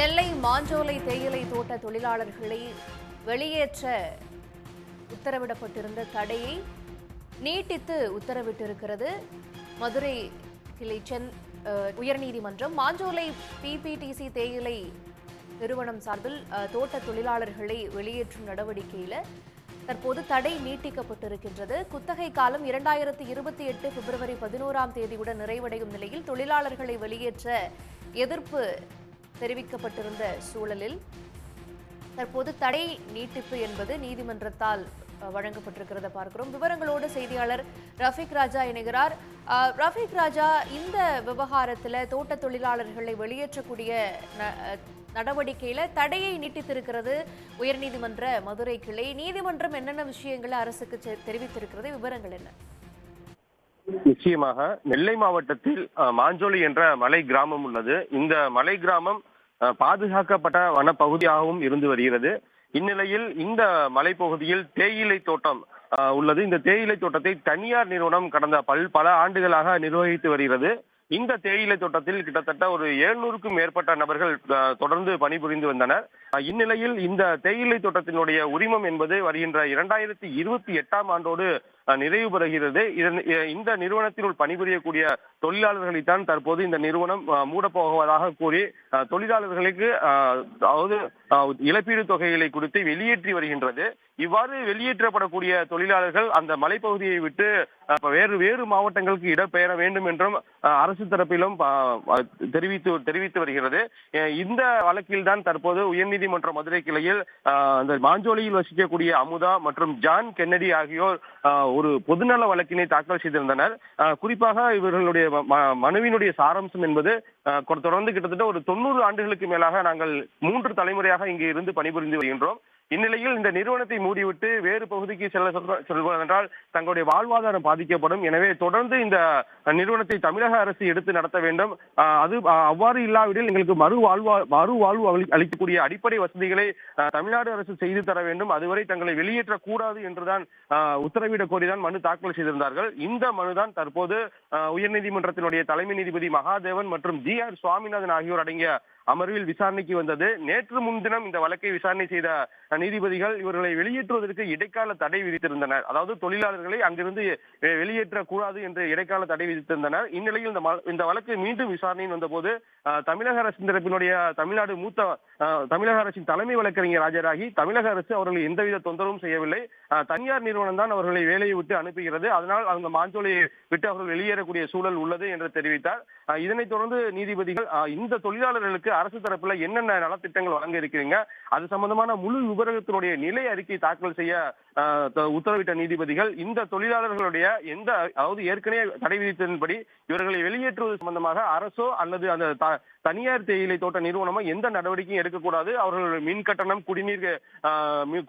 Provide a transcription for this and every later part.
நெல்லை மாஞ்சோலை தேயிலை தோட்ட தொழிலாளர்களை வெளியேற்ற உத்தரவிடப்பட்டிருந்த தடையை நீட்டித்து உத்தரவிட்டிருக்கிறது. மதுரை கிளை சென் உயர்நீதிமன்றம். மாஞ்சோலை பிபிடிசி தேயிலை நிறுவனம் சார்பில் தோட்ட தொழிலாளர்களை வெளியேற்றும் நடவடிக்கையில் தற்போது தடை நீட்டிக்கப்பட்டிருக்கின்றது. குத்தகை காலம் இரண்டாயிரத்தி இருபத்தி எட்டு பிப்ரவரி பதினோராம் தேதியுடன் நிறைவடையும் நிலையில் தொழிலாளர்களை வெளியேற்ற எதிர்ப்பு தெரிவிக்கப்பட்டிருந்த சூழலில் தற்போது தடை நீட்டிப்பு என்பது நீதிமன்றத்தால் வழங்கப்பட்டிருக்கிறத பார்க்கிறோம். விவரங்களோடு செய்தியாளர் ரஃபிக் ராஜா இணைகிறார். ரஃபிக் ராஜா இந்த விவகாரத்தில் தோட்ட தொழிலாளர்களை வெளியேற்றக்கூடிய ந- நடவடிக்கையில தடையை நீட்டித்திருக்கிறது உயர்நீதிமன்ற மதுரை கிளை. நீதிமன்றம் என்னென்ன விஷயங்களை அரசுக்கு செ- தெரிவித்திருக்கிறது? விவரங்கள் என்ன? நிச்சயமாக நெல்லை மாவட்டத்தில் மாஞ்சோலி என்ற மலை கிராமம் உள்ளது. இந்த மலை கிராமம் பாதுகாக்கப்பட்ட வனப்பகுதியாகவும் இருந்து வருகிறது. இந்நிலையில் இந்த மலைப்பகுதியில் தேயிலை தோட்டம் உள்ளது. இந்த தேயிலை தோட்டத்தை தனியார் நிறுவனம் கடந்த பல் பல ஆண்டுகளாக நிர்வகித்து வருகிறது. இந்த தேயிலை தோட்டத்தில் கிட்டத்தட்ட ஒரு எழுநூறுக்கும் மேற்பட்ட நபர்கள் தொடர்ந்து பணிபுரிந்து வந்தனர். இந்நிலையில் இந்த தேயிலை தோட்டத்தினுடைய உரிமம் என்பது வருகின்ற இரண்டாயிரத்தி இருபத்தி எட்டாம் ஆண்டோடு நிறைவு பெறுகிறது. இதன் இந்த நிறுவனத்தினுள் பணிபுரியக்கூடிய தொழிலாளர்களைத்தான் தற்போது இந்த நிறுவனம் மூடப்போவதாக கூறி தொழிலாளர்களுக்கு அதாவது இழப்பீடு தொகைகளை கொடுத்து வெளியேற்றி வருகின்றது. இவ்வாறு வெளியேற்றப்படக்கூடிய தொழிலாளர்கள் அந்த மலைப்பகுதியை விட்டு வேறு வேறு மாவட்டங்களுக்கு இடம்பெயர வேண்டும் என்றும் அஹ், அரசு தரப்பிலும் தெரிவித்து தெரிவித்து வருகிறது. இந்த வழக்கில் தான் தற்போது உயர்நீதிமன்ற மதுரை கிளையில் அந்த மாஞ்சோலியில் வசிக்கக்கூடிய அமுதா மற்றும் ஜான் கென்னடி ஆகியோர் ஒரு பொதுநல வழக்கினை தாக்கல் செய்திருந்தனர். குறிப்பாக இவர்களுடைய மனுவினுடைய சாராம்சம் என்பது தொடர்ந்து கிட்டத்தட்ட ஒரு தொண்ணூறு ஆண்டுகளுக்கு மேலாக நாங்கள் மூன்று தலைமுறையாக இங்கே இருந்து பணிபுரிந்து வருகின்றோம். இந்நிலையில் இந்த நிறுவனத்தை மூடிவிட்டு வேறு பகுதிக்கு செல்ல சொல்ற- சொல்வதென்றால் தங்களுடைய வாழ்வாதாரம் பாதிக்கப்படும். எனவே தொடர்ந்து இந்த நிறுவனத்தை தமிழக அரசு எடுத்து நடத்த வேண்டும். அது அவ்வாறு இல்லாவிடில் எங்களுக்கு மறு வாழ்வா மறு வாழ்வு அளி- அளிக்கக்கூடிய அடிப்படை வசதிகளை தமிழ்நாடு அரசு செய்து தர வேண்டும். அதுவரை தங்களை வெளியேற்றக்கூடாது என்றுதான் அஹ், கோரிதான் மனு தாக்கல் செய்திருந்தார்கள். இந்த மனுதான் தற்போது உயர்நீதிமன்றத்தினுடைய தலைமை நீதிபதி மகாதேவன் மற்றும் ஜி ஆர் சுவாமிநாதன் ஆகியோர் அடங்கிய அமர்வில் விசாரணைக்கு வந்தது. நேற்று முன்தினம் இந்த வழக்கை விசாரணை செய்த நீதிபதிகள் இவர்களை வெளியேற்றுவதற்கு இடைக்கால தடை விதித்திருந்தனர். அதாவது தொழிலாளர்களை அங்கிருந்து வெ- வெளியேற்றக்கூடாது என்று இடைக்கால தடை விதித்திருந்தனர். இந்நிலையில் இந்த இந்த வழக்கு மீண்டும் விசாரணையின் வந்தபோது தமிழக அரசின் தரப்பினுடைய தமிழ்நாடு மூத்த தமிழக அரசின் தலைமை வழக்கறிஞர் ஆஜராகி தமிழக அரசு அவர்களை எந்தவித தொந்தரவும் செய்யவில்லை. தனியார் நிறுவனம் தான் அவர்களை வேலையை விட்டு அனுப்புகிறது. அதனால் அந்த மாஞ்சோலையை விட்டு அவர்கள் வெளியேறக்கூடிய சூழல் உள்ளது என்று தெரிவித்தார். இதனைத் தொடர்ந்து நீதிபதிகள் இந்த தொழிலாளர்களுக்கு அரசு தரப்புல என்னென்ன நலத்திட்டங்கள் வழங்க இருக்கிறீங்க? அது சம்பந்தமான முழு விவரத்தினுடைய நிலை அறிக்கை தாக்கல் செய்ய உத்தரவிட்ட நீதிபதிகள் இந்த தொழிலாளர்களுடைய எந்த அதாவது ஏற்கனவே தடை விதித்ததன்படி இவர்களை வெளியேற்றுவது சம்பந்தமாக அரசோ அல்லது அந்த தனியார் தேயிலை தோட்ட நிறுவனமோ எந்த நடவடிக்கையும் எடுக்கக்கூடாது. அவர்கள் மின் கட்டணம் குடிநீர்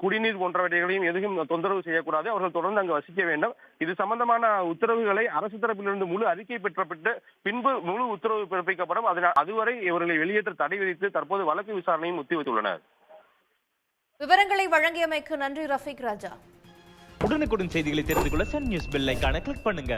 குடிநீர் போன்றவற்றைகளையும் எதுவும் தொந்தரவு செய்யக்கூடாது. அவர்கள் தொடர்ந்து அங்கு வசிக்க வேண்டும். இது சம்பந்தமான உத்தரவுகளை அரசு தரப்பிலிருந்து முழு அறிக்கை பெற்றப்பட்டு பின்பு முழு உத்தரவு பிறப்பிக்கப்படும். அதனால் அதுவரை இவர்களை வெளியேற்ற தடை விதித்து தற்போது வழக்கு விசாரணையும் ஒத்திவைத்துள்ளனர் விவரங்களை வழங்கியமைக்கு நன்றி ரஃபீக் ராஜா. உடனுக்குடன் செய்திகளை தெரிந்து கொள்ள சன் நியூஸ் பெல் ஐக்கான கிளிக் பண்ணுங்க.